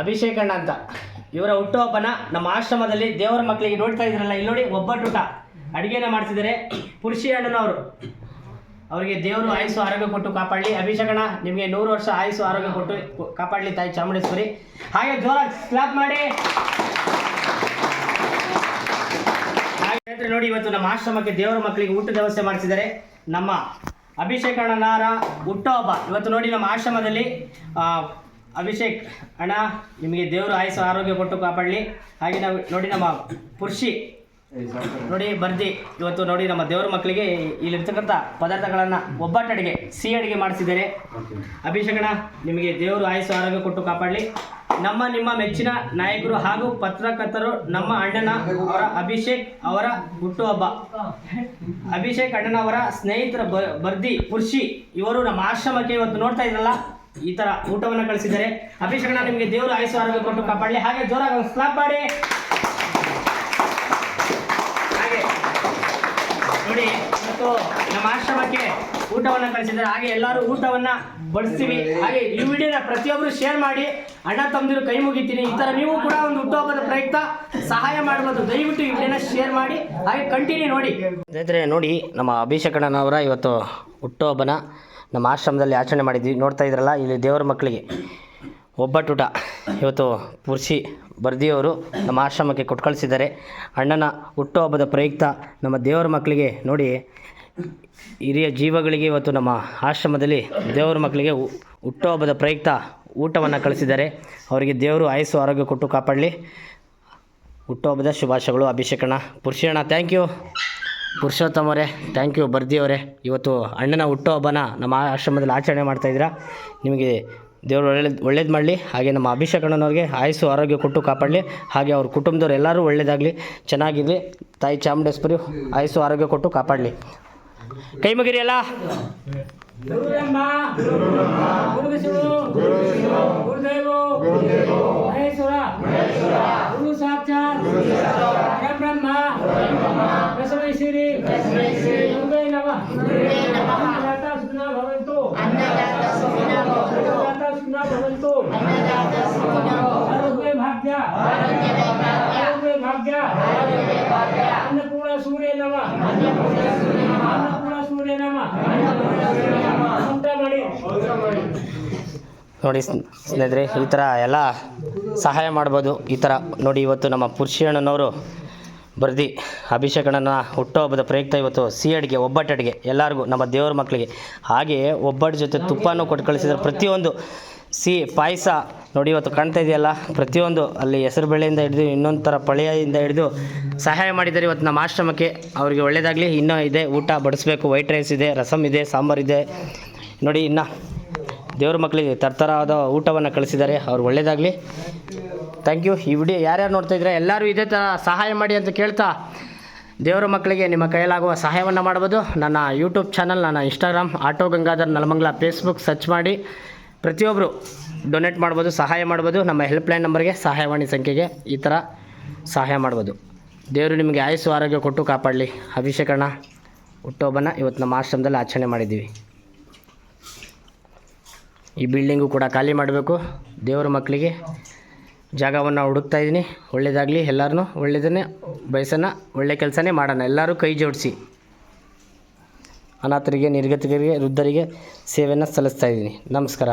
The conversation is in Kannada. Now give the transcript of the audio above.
ಅಭಿಷೇಕ್ ಅಣ್ಣ ಅಂತ. ಇವರ ಹುಟ್ಟುಹಬ್ಬನ ನಮ್ಮ ಆಶ್ರಮದಲ್ಲಿ ದೇವರ ಮಕ್ಕಳಿಗೆ ನೋಡ್ತಾ ಇದ್ರಲ್ಲ, ಇಲ್ಲಿ ನೋಡಿ ಒಬ್ಬಟ್ಟುಟ ಅಡುಗೆನ ಮಾಡ್ತಿದ್ದಾರೆ ಪುರುಷಿ ಅಣ್ಣನವರು. ಅವರಿಗೆ ದೇವರು ಆಯುಸು ಆರೋಗ್ಯ ಕೊಟ್ಟು ಕಾಪಾಡಲಿ. ಅಭಿಷೇಕಣ ನಿಮಗೆ ನೂರು ವರ್ಷ ಆಯುಸು ಆರೋಗ್ಯ ಕೊಟ್ಟು ಕಾಪಾಡಲಿ ತಾಯಿ ಚಾಮುಂಡೇಶ್ವರಿ. ಹಾಗೆ ಜೋರ ಸ್ಲಾಪ್ ಮಾಡಿ. ಹಾಗೆ ನೋಡಿ, ಇವತ್ತು ನಮ್ಮ ಆಶ್ರಮಕ್ಕೆ ದೇವರ ಮಕ್ಕಳಿಗೆ ಊಟದ ವ್ಯವಸ್ಥೆ ಮಾಡಿಸಿದ್ದಾರೆ. ನಮ್ಮ ಅಭಿಷೇಕ ಅಣ್ಣನಾರ ಹುಟ್ಟುಹಬ್ಬ. ಇವತ್ತು ನೋಡಿ, ನಮ್ಮ ಆಶ್ರಮದಲ್ಲಿ ಅಭಿಷೇಕ್, ಅಣ್ಣ, ನಿಮಗೆ ದೇವರು ಆಯಸ್ಸು ಆರೋಗ್ಯ ಕೊಟ್ಟು ಕಾಪಾಡಲಿ. ಹಾಗೆ ನಾವು ನೋಡಿ ನಮ್ಮ ಪುರುಷಿ, ನೋಡಿ ಬರ್ದಿ. ಇವತ್ತು ನೋಡಿ ನಮ್ಮ ದೇವರ ಮಕ್ಕಳಿಗೆ ಇಲ್ಲಿರ್ತಕ್ಕಂಥ ಪದಾರ್ಥಗಳನ್ನು ಒಬ್ಬಟ್ಟು ಅಡುಗೆ ಸಿಹಿ ಅಡುಗೆ ಮಾಡಿಸಿದ್ದಾರೆ. ಅಣ್ಣ, ನಿಮಗೆ ದೇವರು ಆಯಸ್ಸು ಆರೋಗ್ಯ ಕೊಟ್ಟು ಕಾಪಾಡಲಿ. ನಮ್ಮ, ನಿಮ್ಮ ಮೆಚ್ಚಿನ ನಾಯಕರು ಹಾಗೂ ಪತ್ರಕರ್ತರು ನಮ್ಮ ಅಣ್ಣನ ಅವರ ಅಭಿಷೇಕ್ ಅವರ ಹುಟ್ಟುಹಬ್ಬ. ಅಭಿಷೇಕ್ ಅಣ್ಣನವರ ಸ್ನೇಹಿತರ ಬರ್ದಿ, ಪುರುಷಿ, ಇವರು ನಮ್ಮ ಆಶ್ರಮಕ್ಕೆ ಇವತ್ತು ನೋಡ್ತಾ ಇದ್ರಲ್ಲ. ಈ ತರ ಊಟವನ್ನು ಕಳಿಸಿದ್ದಾರೆ. ಅಭಿಷೇಕ್ ಅಣ್ಣ ನಿಮಗೆ ದೇವರು ಆಯುಸ್ಸು, ಆರೋಗ್ಯ ಕೊಟ್ಟು ಕಾಪಾಡಲಿ. ಹಾಗೆ ಜೋರಾಗಿ ಸ್ಲಾಪ್ ಮಾಡಿ. ಹಾಗೆ. ನೋಡಿ ಇವತ್ತು ನಮ್ಮ ಆಶ್ರಮಕ್ಕೆ ಊಟವನ್ನು ಕಳಿಸಿದ್ದಾರೆ. ಹಾಗೆ ಎಲ್ಲರೂ ಊಟವನ್ನ ಬಡಿಸ್ತೀವಿ. ಹಾಗೆ ಈ ವಿಡಿಯೋನ ಪ್ರತಿಯೊಬ್ಬರು ಶೇರ್ ಮಾಡಿ. ಅಣ್ಣ ತಮ್ಮದಿರು ಕೈ ಮುಗಿತೀನಿ. ಈ ತರ ನೀವು ಕೂಡ ಒಂದು ಹುಟ್ಟುಹಬ್ಬದ ಪ್ರಯುಕ್ತ ಸಹಾಯ ಮಾಡಬಹುದು ದಯವಿಟ್ಟು ಈ ವಿಡಿಯೋನ ಶೇರ್ ಮಾಡಿ. ಹಾಗೆ ಕಂಟಿನ್ಯೂ ನೋಡಿ. ಸ್ನೇಹಿತರೆ, ನೋಡಿ, ನಮ್ಮ ಅಭಿಷೇಕ ಅಣ್ಣನವರ ಇವತ್ತು ಹುಟ್ಟುಹಬ್ಬನ ನಮ್ಮ ಆಶ್ರಮದಲ್ಲಿ ಆಚರಣೆ ಮಾಡಿದ್ವಿ. ನೋಡ್ತಾ ಇದ್ರಲ್ಲ, ಇಲ್ಲಿ ದೇವರ ಮಕ್ಕಳಿಗೆ ಒಬ್ಬಟ್ಟುಟ ಇವತ್ತು ಪುರುಷಿ ಬರ್ದಿಯವರು ನಮ್ಮ ಆಶ್ರಮಕ್ಕೆ ಕೊಟ್ಟು ಕಳಿಸಿದ್ದಾರೆ. ಅಣ್ಣನ ಹುಟ್ಟುಹಬ್ಬದ ಪ್ರಯುಕ್ತ ನಮ್ಮ ದೇವರ ಮಕ್ಕಳಿಗೆ ನೋಡಿ, ಹಿರಿಯ ಜೀವಗಳಿಗೆ ಇವತ್ತು ನಮ್ಮ ಆಶ್ರಮದಲ್ಲಿ ದೇವರ ಮಕ್ಕಳಿಗೆ ಹುಟ್ಟುಹಬ್ಬದ ಪ್ರಯುಕ್ತ ಊಟವನ್ನು ಕಳಿಸಿದ್ದಾರೆ. ಅವರಿಗೆ ದೇವರು ಆಯಸ್ಸು, ಆರೋಗ್ಯ ಕೊಟ್ಟು ಕಾಪಾಡಲಿ. ಹುಟ್ಟುಹಬ್ಬದ ಶುಭಾಶಯಗಳು ಅಭಿಷೇಕಣ್ಣ ಪುರುಷಣ್ಣ ಥ್ಯಾಂಕ್ ಯು ಪುರುಷೋತ್ತಮ ಅವರೇ ಥ್ಯಾಂಕ್ ಯು ಬರ್ದಿಯವರೇ ಇವತ್ತು ಅಣ್ಣನ ಹುಟ್ಟುಹಬ್ಬನ ನಮ್ಮ ಆಶ್ರಮದಲ್ಲಿ ಆಚರಣೆ ಮಾಡ್ತಾಯಿದ್ದೀರಾ ನಿಮಗೆ ದೇವರು ಒಳ್ಳೇದು ಒಳ್ಳೇದು ಮಾಡಲಿ, ಹಾಗೆ ನಮ್ಮ ಅಭಿಷೇಕ್ ಅಣ್ಣನವ್ರಿಗೆ ಆಯಸ್ಸು, ಆರೋಗ್ಯ ಕೊಟ್ಟು ಕಾಪಾಡಲಿ, ಹಾಗೆ ಅವ್ರ ಕುಟುಂಬದವ್ರು ಎಲ್ಲರೂ ಒಳ್ಳೇದಾಗಲಿ, ಚೆನ್ನಾಗಿರಲಿ. ತಾಯಿ ಚಾಮುಂಡೇಶ್ವರಿ ಆಯಸ್ಸು, ಆರೋಗ್ಯ ಕೊಟ್ಟು ಕಾಪಾಡಲಿ. ಕೈ ಮುಗಿರಿ ಅಲ್ಲ ಗುರುದೇವೋ ಬಸವೇಶ್ವರಿ ಗುರುವೇ ನಮಃ. ಅನ್ನದಾತ ಸುಖಿನೋ ಭವಂತು. ಅನ್ನದಾತ ಸುಖಿನೋ ಭವಂತು. ಆರೋಗ್ಯ ಭಾಗ್ಯ. ಆರೋಗ್ಯ ಭಾಗ್ಯ. ಅನ್ನಪೂರ್ಣ ಸೂರ್ಯ ನಮಃ. ಅನ್ನಪೂರ್ಣ ಸೂರ್ಯ ನಮಃ. ಊಟ ಮಾಡಿ. ನೋಡಿ ಸ್ನ್- ಸ್ನೇಹಿತರೆ ಈ ಥರ ಎಲ್ಲ ಸಹಾಯ ಮಾಡ್ಬೋದು. ಈ ಥರ ನೋಡಿ ಇವತ್ತು ನಮ್ಮ ಪುರುಷಣ್ಣನವರು ಬರ್ದಿ ಹುಟ್ಟೋ ಹುಟ್ಟುಹಬ್ಬದ ಪ್ರಯುಕ್ತ ಇವತ್ತು ಸಿಹಿ ಅಡುಗೆ ಒಬ್ಬಟ್ಟು ಅಡುಗೆ ಎಲ್ಲರಿಗೂ, ನಮ್ಮ ದೇವರ ಮಕ್ಕಳಿಗೆ ಹಾಗೆಯೇ ಒಬ್ಬಟ್ಟು ಜೊತೆ ತುಪ್ಪನೂ ಕೊಟ್ಟು ಕಳಿಸಿದ್ರೆ ಪ್ರತಿಯೊಂದು ಸಿಹಿ, ಪಾಯಸ ನೋಡಿ ಇವತ್ತು ಕಾಣ್ತಾ ಇದೆಯಲ್ಲ, ಪ್ರತಿಯೊಂದು ಅಲ್ಲಿ ಹೆಸರು ಬೆಳೆಯಿಂದ ಹಿಡಿದು ಇನ್ನೊಂದು ಥರ ಪಳೆಯಿಂದ ಹಿಡಿದು ಸಹಾಯ ಮಾಡಿದ್ದಾರೆ ಇವತ್ತು ನಮ್ಮ ಆಶ್ರಮಕ್ಕೆ. ಅವರಿಗೆ ಒಳ್ಳೆಯದಾಗಲಿ ಇನ್ನೂ ಇದೆ, ಊಟ ಬಡಿಸ್ಬೇಕು, ವೈಟ್ ರೈಸ್ ಇದೆ ರಸಮ್ ಇದೆ ಸಾಂಬಾರಿದೆ ನೋಡಿ ಇನ್ನು ದೇವ್ರ ಮಕ್ಕಳಿಗೆ ಥರವಾದ ಊಟವನ್ನು ಕಳಿಸಿದ್ದಾರೆ, ಅವ್ರು ಒಳ್ಳೇದಾಗಲಿ. ಥ್ಯಾಂಕ್ ಯು ಈ ವಿಡಿಯೋ ಯಾರ್ಯಾರು ನೋಡ್ತಾ ಇದ್ರೆ ಎಲ್ಲರೂ ಇದೇ ಥರ ಸಹಾಯ ಮಾಡಿ ಅಂತ ಕೇಳ್ತಾ ದೇವರ ಮಕ್ಕಳಿಗೆ ನಿಮ್ಮ ಕೈಯಲ್ಲಾಗುವ ಸಹಾಯವನ್ನು ಮಾಡ್ಬೋದು. ನನ್ನ ಯೂಟ್ಯೂಬ್ ಚಾನಲ್ ನನ್ನ Instagram auto Gangadhar Nelamangala Facebook search ಮಾಡಿ. ಪ್ರತಿಯೊಬ್ಬರು ಡೊನೇಟ್ ಮಾಡ್ಬೋದು, ಸಹಾಯ ಮಾಡ್ಬೋದು. ನಮ್ಮ ಹೆಲ್ಪ್ಲೈನ್ ನಂಬರ್ಗೆ ಸಹಾಯವಾಣಿ ಸಂಖ್ಯೆಗೆ ಈ ಥರ ಸಹಾಯ ಮಾಡ್ಬೋದು. ದೇವರು ನಿಮಗೆ ಆಯಸ್ಸು, ಆರೋಗ್ಯ ಕೊಟ್ಟು ಕಾಪಾಡಲಿ. ಅಭಿಷೇಕಣ್ಣ ಹುಟ್ಟುಹಬ್ಬನ ಇವತ್ತು ನಮ್ಮ ಆಶ್ರಮದಲ್ಲಿ ಆಚರಣೆ ಮಾಡಿದ್ದೀವಿ. ಈ ಬಿಲ್ಡಿಂಗು ಕೂಡ ಖಾಲಿ ಮಾಡಬೇಕು. ದೇವರ ಮಕ್ಕಳಿಗೆ ಜಾಗವನ್ನು ಹುಡುಕ್ತಾ ಇದ್ದೀನಿ. ಒಳ್ಳೇದಾಗಲಿ ಎಲ್ಲರೂ ಒಳ್ಳೆಯದನ್ನೇ ಬಯಸೋಣ. ಒಳ್ಳೆ ಕೆಲಸನೇ ಮಾಡೋಣ. ಎಲ್ಲರೂ ಕೈ ಜೋಡಿಸಿ. ಅನಾಥರಿಗೆ, ನಿರ್ಗತಿಕರಿಗೆ, ವೃದ್ಧರಿಗೆ ಸೇವೆಯನ್ನು ಸಲ್ಲಿಸ್ತಾ ಇದ್ದೀನಿ. ನಮಸ್ಕಾರ.